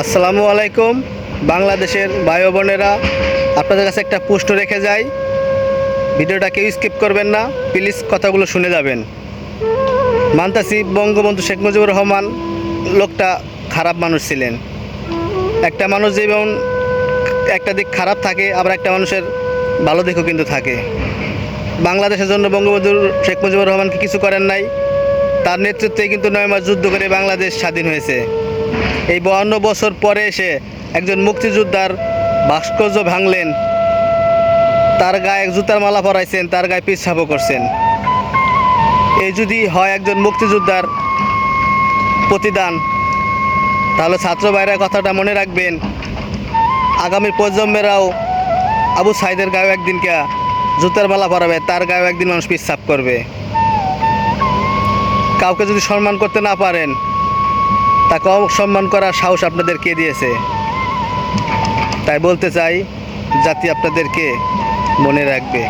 আসসালামু আলাইকুম, বাংলাদেশের ভাই বোনেরা। আপনাদের কাছে একটা প্রশ্ন রেখে যাই। ভিডিওটা কেউ স্কিপ করবেন না, প্লিজ কথাগুলো শুনে যাবেন। মানতাসি বঙ্গবন্ধু শেখ মুজিবুর রহমান লোকটা খারাপ মানুষ ছিলেন। একটা মানুষ যেমন একটা দিক খারাপ থাকে, আবার একটা মানুষের ভালো দিকও কিন্তু থাকে। বাংলাদেশের জন্য বঙ্গবন্ধু শেখ মুজিবুর রহমানকে কিছু করেন নাই। তার নেতৃত্বে কিন্তু নয় মাস যুদ্ধ করে বাংলাদেশ স্বাধীন হয়েছে। এই বাহান্ন বছর পরে এসে একজন মুক্তিযোদ্ধার ভাস্কর্য ভাঙলেন। তার গায়ে জুতার মালা পরাইছেন, তার গায়ে পিছাপও করছেন। এই যদি হয় একজন মুক্তিযোদ্ধার প্রতিদান, তাহলে ছাত্র ভাইরা কথাটা মনে রাখবেন। আগামী প্রজন্মেরাও আবু সাইদের গায়েও একদিনকে জুতার মালা পরাবে, তার গায়েও একদিন মানুষ পিছাপ করবে। কাউকে যদি সম্মান করতে না পারেন তাকে অসম্মান করার সাহস আপনাদের কে দিয়েছে। তাই বলতে চাই জাতি আপনাদেরকে মনে রাখবে।